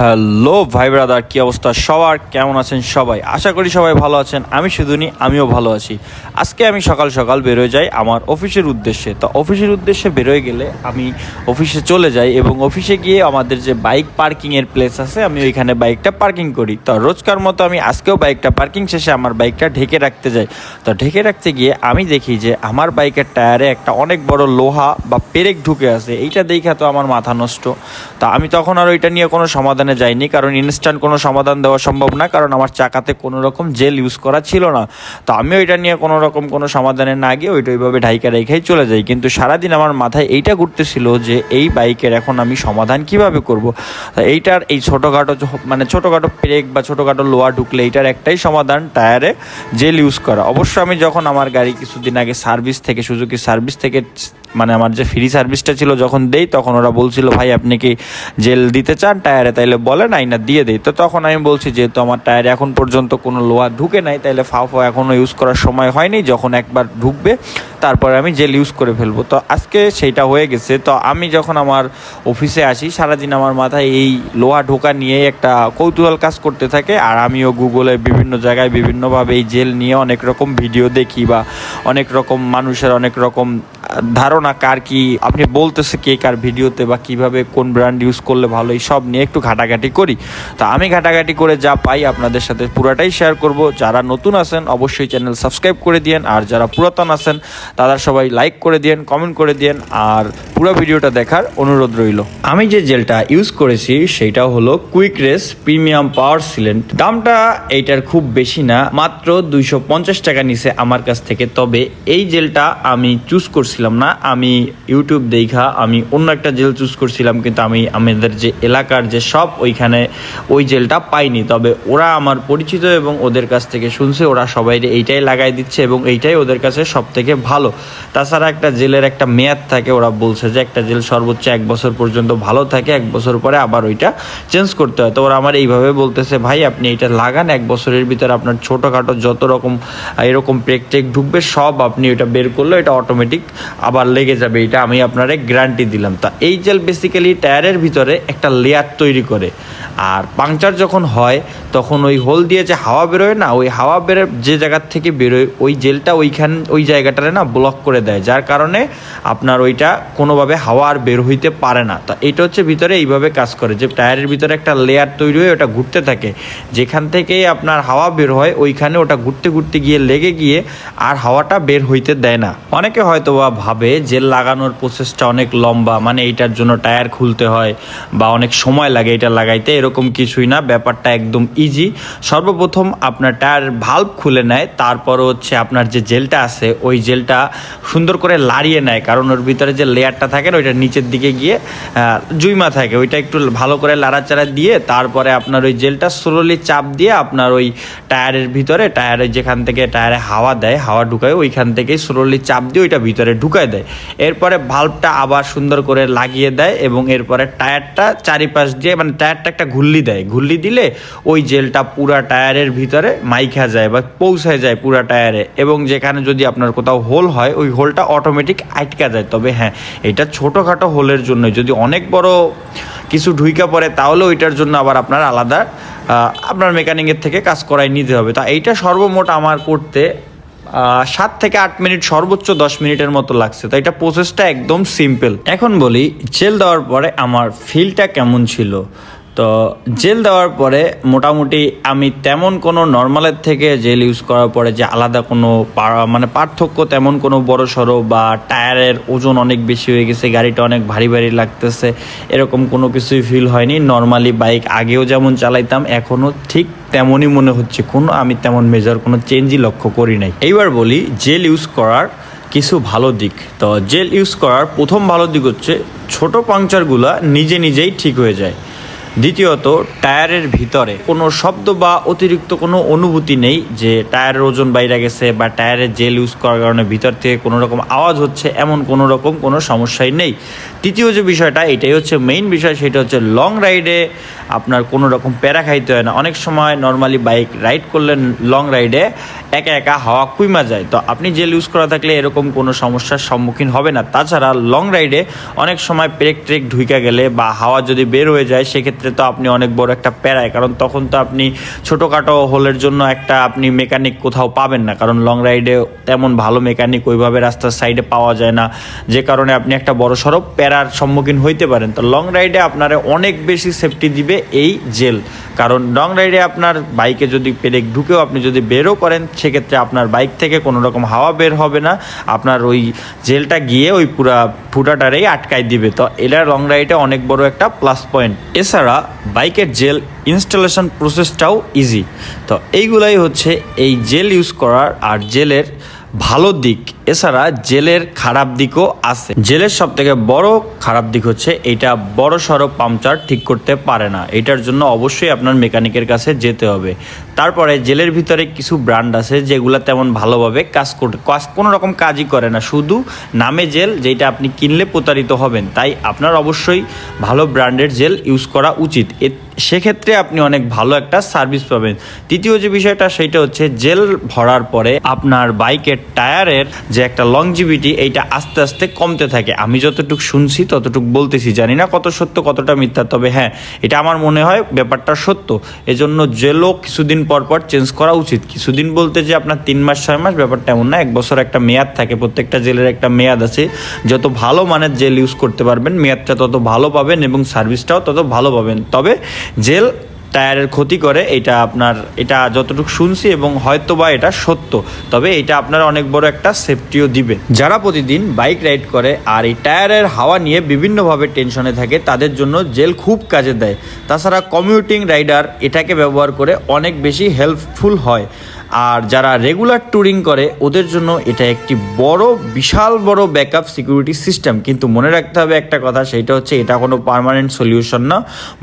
Hello ভাই brother, কি অবস্থা? সবার কেমন আছেন সবাই? আশা করি সবাই ভালো আছেন। আমি শুধু নি আমিও ভালো আছি। আজকে আমি সকাল সকাল বেরোয় যাই আমার অফিসের উদ্দেশ্যে। তো অফিসের উদ্দেশ্যে বেরোয় গেলে আমি অফিসে চলে যাই এবং অফিসে গিয়ে আমাদের যে বাইক পার্কিংয়ের প্লেস আছে, আমি ওইখানে বাইকটা পার্কিং করি। তো রোজকার মতো আমি আজকেও বাইকটা পার্কিং শেষে আমার বাইকটা ঢেকে রাখতে যাই। তো ঢেকে রাখতে গিয়ে আমি দেখি যে আমার বাইকের টায়ারে একটা অনেক বড় লোহা বা পেরেক ঢুকে আছে। এইটা দেখা তো আমার মাথা নষ্ট। তা আমি তখন আর ওইটা নিয়ে কোনো সমাধানে যাইনি কারণ ইনস্ট্যান্ট কোনো সমাধান দেওয়া সম্ভব না, কারণ আমার চাকাতে কোনো রকম জেল ইউজ করা ছিল না। তো আমি ওইটা নিয়ে কোনো রকম কোনো সমাধানে না গিয়ে ওইটা ওইভাবে ঢাইকা রেখেই চলে যাই। কিন্তু সারাদিন আমার মাথায় এইটা ঘুরতেছিল যে এই বাইকের এখন আমি সমাধান কীভাবে করব? এইটার এই ছোটোখাটো মানে ছোটোখাটো ব্রেক বা ছোটোখাটো লোয়া ঢুকলে এইটার একটাই সমাধান টায়ারে জেল ইউজ করা। অবশ্য আমি যখন আমার গাড়ি কিছুদিন আগে সার্ভিস থেকে সুজুকি সার্ভিস থেকে মানে আমার যে ফ্রি সার্ভিসটা ছিল যখন দেই, তখন ওরা বলছিল, ভাই, আপনি কি জেল দিতে চান টায়ারে? তাইলে বলেন আই না, দিয়ে দেই। তো তখন আমি বলছি, যেহেতু আমার টায়ারে এখন পর্যন্ত কোনো লোহা ঢুকে নাই, তাইলে ফাও এখনও ইউজ করার সময় হয়নি, যখন একবার ঢুকবে, তারপরে আমি জেল ইউজ করে ফেলব। তো আজকে সেইটা হয়ে গেছে। তো আমি যখন আমার অফিসে আসি, সারাদিন আমার মাথায় এই লোহা ঢোকা নিয়ে একটা কৌতূহল কাজ করতে থাকে, আর আমিও গুগলে বিভিন্ন জায়গায় বিভিন্নভাবে এই জেল নিয়ে অনেক রকম ভিডিও দেখি বা অনেক রকম মানুষের অনেক রকম ধারণা কার কি, আপনি বলতেছে কে কার ভিডিওতে বা কীভাবে কোন ব্র্যান্ড ইউজ করলে ভালো, এই সব নিয়ে একটু ঘাটাঘাটি করি। তা আমি ঘাটাঘাটি করে যা পাই আপনাদের সাথে পুরাটাই শেয়ার করব। যারা নতুন আছেন, অবশ্যই চ্যানেল সাবস্ক্রাইব করে দিয়েন। আর যারা পুরাতন আছেন, তারা সবাই লাইক করে দিয়েন কমেন্ট করে দিয়েন। আর পুরো ভিডিওটা দেখার অনুরোধ রইল। আমি যে জেলটা ইউজ করেছি, সেটা হলো কুইক রেস প্রিমিয়াম পাওয়ার সিলেন্ট দামটা এইটার খুব বেশি না, মাত্র দুইশো পঞ্চাশ টাকা নিছে আমার কাছ থেকে। তবে এই জেলটা আমি চুজ করছিলাম না, আমি ইউটিউব দেখা, আমি অন্য একটা জেল চুজ করছিলাম, কিন্তু আমি আমাদের যে এলাকার যে সব ওইখানে ওই জেলটা পাইনি। তবে ওরা আমার পরিচিত এবং ওদের কাছ থেকে শুনছে, ওরা সবাই এইটাই লাগাই দিচ্ছে এবং এইটাই ওদের কাছে সব থেকে ভালো। তাছাড়া একটা জেলের একটা মেয়াদ থাকে, ওরা বলছে যে একটা জেল সর্বোচ্চ এক বছর পর্যন্ত ভালো থাকে, এক বছর পরে আবার ওইটা চেঞ্জ করতে হয়। তো ওরা আমার এইভাবে বলতেছে, ভাই, আপনি এটা লাগান, এক বছরের ভিতরে আপনার ছোটোখাটো যত রকম এরকম প্রেক টেক ঢুকবে, সব আপনি ওইটা বের করলে এটা অটোমেটিক আবার লেগে যাবে, এটা আমি আপনারে গ্যারান্টি দিলাম। তা এই জেল বেসিক্যালি টায়ারের ভিতরে একটা লেয়ার তৈরি করে। আর পাংচার যখন হয়, তখন ওই হোল দিয়ে যে হাওয়া বেরোয় না, ওই হাওয়া বেরো যে জায়গার থেকে বেরোয়, ওই জেলটা ওইখান, ওই জায়গাটারে না ব্লক করে দেয়। যার কারণে আপনার ওইটা কোনোভাবে হাওয়া আর বের হইতে পারে না। তা এটা হচ্ছে ভিতরে এইভাবে কাজ করে যে টায়ারের ভিতরে একটা লেয়ার তৈরি হয়ে ওটা ঘুরতে থাকে। যেখান থেকেই আপনার হাওয়া বের হয়, ওইখানে ওটা ঘুরতে ঘুরতে গিয়ে লেগে গিয়ে আর হাওয়াটা বের হইতে দেয় না। অনেকে হয়তো বা ভাবে জেল লাগানোর প্রসেসটা অনেক লম্বা মানে এইটার জন্য টায়ার খুলতে হয় বা অনেক সময় লাগে এটা লাগাইতে, এরকম কিছুই না, ব্যাপারটা একদম ইজি সর্বপ্রথম আপনার টায়ার ভাল্ব খুলে নেয়, তারপর হচ্ছে আপনার যে জেলটা আছে, ওই জেলটা সুন্দর করে লাড়িয়ে নেয়, কারণ ওর ভিতরে যে লেয়ারটা থাকে না, ওইটা নিচের দিকে গিয়ে জুইমা থাকে, ওইটা একটু ভালো করে লাড়াচাড়া দিয়ে, তারপরে আপনার ওই জেলটা স্লোলি চাপ দিয়ে আপনার ওই টায়ারের ভিতরে, টায়ারে যেখান থেকে টায়ারে হাওয়া দেয়, হাওয়া ঢুকায়, ওইখান থেকে স্লোলি চাপ দিয়ে ওইটা ভিতরে ঢুকায় দেয়। এরপরে ভাল্বটা আবার সুন্দর করে লাগিয়ে দেয় এবং এরপরে টায়ারটা চারিপাশ দিয়ে মানে টায়ারটা একটা ঘুল্লি দেয়। ঘুল্লি দিলে ওই জেলটা পুরা টায়ারের ভিতরে মাইখা যায় বা পৌঁছায় যায় পুরা টায়ারে এবং যেখানে যদি আপনার কোথাও হোল হয়, ওই হোলটা অটোমেটিক আটকা যায়। তবে হ্যাঁ এটা ছোটোখাটো হোলের জন্য যদি অনেক বড় কিছু ঢুইকা পড়ে, তাহলে ওইটার জন্য আবার আপনার আলাদা আপনার মেকানিকের থেকে কাজ করাই নিতে হবে। তা এইটা সর্বমোট আমার করতে সাত থেকে আট মিনিট, সর্বোচ্চ দশ মিনিটের মতো লাগছে। তো এটা প্রসেসটা একদম সিম্পল এখন বলি জেল দেওয়ার পরে আমার ফিলটা কেমন ছিল? তো জেল দেওয়ার পরে মোটামুটি আমি তেমন কোনো নর্মালের থেকে জেল ইউজ করার পরে যে আলাদা কোনো মানে পার্থক্য তেমন কোনো বড় সড়ো বা টায়ারের ওজন অনেক বেশি হয়ে গেছে, গাড়িটা অনেক ভারী ভারী লাগতেছে, এরকম কোনো কিছুই ফিল হয়নি। নর্মালি বাইক আগেও যেমন চালাইতাম, এখনও ঠিক তেমনই মনে হচ্ছে। কোনো আমি তেমন মেজার কোনো চেঞ্জই লক্ষ্য করি নাই। এইবার বলি, জেল ইউজ করার কিছু ভালো দিক। তো জেল ইউজ করার প্রথম ভালো দিক হচ্ছে, ছোট পাংচারগুলো নিজে নিজেই ঠিক হয়ে যায়। দ্বিতীয়ত, টায়ারের ভিতরে কোনো শব্দ বা অতিরিক্ত কোনো অনুভূতি নেই যে টায়ারের ওজন বাইরে গেছে বা টায়ারের জেল ইউজ করার কারণে ভিতর থেকে কোনো রকম আওয়াজ হচ্ছে, এমন কোনো রকম কোনো সমস্যাই নেই। তৃতীয় যে বিষয়টা, এটাই হচ্ছে মেইন বিষয়, সেটা হচ্ছে লং রাইডে আপনার কোনো রকম প্যারা খাইতে হয় না। অনেক সময় নর্মালি বাইক রাইড করলে লং রাইডে একা একা হাওয়া কুইমা যায়। তো আপনি জেল ইউজ করা থাকলে এরকম কোনো সমস্যার সম্মুখীন হবে না। তাছাড়া লং রাইডে অনেক সময় ব্রেক ট্রেক ঢুইকা গেলে বা হাওয়া যদি বের হয়ে যায়, সেক্ষেত্রে সেক্ষেত্রে তো আপনি অনেক বড় একটা প্যারায়, কারণ তখন তো আপনি ছোটোখাটো হোলের জন্য একটা আপনি মেকানিক কোথাও পাবেন না, কারণ লং রাইডে তেমন ভালো মেকানিক ওইভাবে রাস্তার সাইডে পাওয়া যায় না। যে কারণে আপনি একটা বড় সড়ো প্যারার সম্মুখীন হইতে পারেন। তো লং রাইডে আপনারা অনেক বেশি সেফটি দিবে এই জেল। কারণ লং রাইডে আপনার বাইকে যদি পেরেক ঢুকেও আপনি যদি বেরও করেন, সেক্ষেত্রে আপনার বাইক থেকে কোনো রকম হাওয়া বের হবে না। আপনার ওই জেলটা গিয়ে ওই পুরা ফুটাটারেই আটকায় দিবে। তো এটা লং রাইডে অনেক বড় একটা প্লাস পয়েন্ট এছাড়া বাইকের জেল ইনস্টলেশন প্রসেসটাও ইজি তো এইগুলাই হচ্ছে এই জেল ইউজ করার আর জেলের ভালো দিক। এছাড়া জেলের খারাপ দিকও আছে। জেলের সব থেকে বড় খারাপ দিক হচ্ছে এটা বড় সড়ো পাংচার ঠিক করতে পারে না। এটার জন্য অবশ্যই আপনার মেকানিকের কাছে যেতে হবে। তারপরে জেলের ভিতরে কিছু ব্র্যান্ড আছে যেগুলো তেমন ভালোভাবে কাজ করতে কাজ কোনো রকম কাজই করে না। শুধু নামে জেল যেটা আপনি কিনলে প্রতারিত হবেন। তাই আপনার অবশ্যই ভালো ব্র্যান্ডের জেল ইউজ করা উচিত। এ সেক্ষেত্রে আপনি অনেক ভালো একটা সার্ভিস পাবেন। তৃতীয় যে বিষয়টা, সেটা হচ্ছে জেল ভরার পরে আপনার বাইকের টায়ারের যে একটা লংজিভিটি এইটা আস্তে আস্তে কমতে থাকে। আমি যতটুকু শুনছি, ততটুকু বলতেছি। জানি না কত সত্য, কতটা মিথ্যা, তবে হ্যাঁ এটা আমার মনে হয় ব্যাপারটা সত্য। এজন্য জেলও কিছুদিন পর পর চেঞ্জ করা উচিত। কিছুদিন বলতে যে আপনার তিন মাস, ছয় মাস, ব্যাপারটা এমন না। এক বছর একটা মেয়াদ থাকে, প্রত্যেকটা জেলের একটা মেয়াদ আছে। যত ভালো মানের জেল ইউজ করতে পারবেন, মেয়াদটা তত ভালো পাবেন এবং সার্ভিসটাও তত ভালো পাবেন। তবে জেল টায়ারের ক্ষতি করে, এটা আপনার, এটা যতটুকু শুনছি এবং হয়তো বা এটা সত্য, তবে এটা আপনার অনেক বড় একটা সেফটিও দিবে। যারা প্রতিদিন বাইক রাইড করে আর এই টায়ারের হাওয়া নিয়ে বিভিন্নভাবে টেনশনে থাকে, তাদের জন্য জেল খুব কাজে দেয়। তাছাড়া কমিউটিং রাইডার এটাকে ব্যবহার করে অনেক বেশি হেল্পফুল হয়। আর যারা রেগুলার ট্যুরিং করে, ওদের জন্য এটা একটি বড়, বিশাল বড় ব্যাকআপ সিকিউরিটি সিস্টেম কিন্তু মনে রাখতে হবে একটা কথা, সেটা হচ্ছে এটা কোনো পার্মানেন্ট সলিউশন না।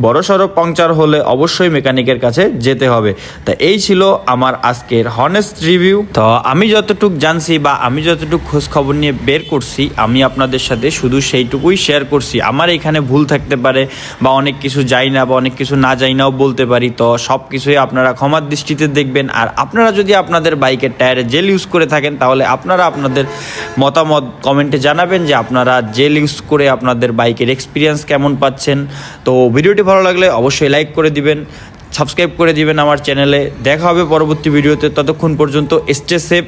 বড় সড়ো পাংচার হলে অবশ্যই মেকানিকের কাছে যেতে হবে। তা এই ছিল আমার আজকের হনেস্ট রিভিউ তো আমি যতটুকু জানছি বা আমি যতটুকু খোঁজ খবর নিয়ে বের করছি, আমি আপনাদের সাথে শুধু সেইটুকুই শেয়ার করছি। আমার এখানে ভুল থাকতে পারে বা অনেক কিছু যাই না বা অনেক কিছু না যাই নাও বলতে পারি। তো সব কিছুই আপনারা ক্ষমার দৃষ্টিতে দেখবেন। আর আপনারা যদি আপনাদের বাইকের টায়ারে জেল ইউজ করে থাকেন, তাহলে আপনারা আপনাদের মতামত কমেন্টে জানাবেন যে আপনারা জেল ইউজ করে আপনাদের বাইকের এক্সপিরিয়েন্স কেমন পাচ্ছেন। তো ভিডিওটি ভালো লাগলে অবশ্যই লাইক করে দিবেন সাবস্ক্রাইব করে দিবেন আমার চ্যানেলে দেখা হবে পরবর্তী ভিডিওতে ততক্ষণ পর্যন্ত স্টে সেফ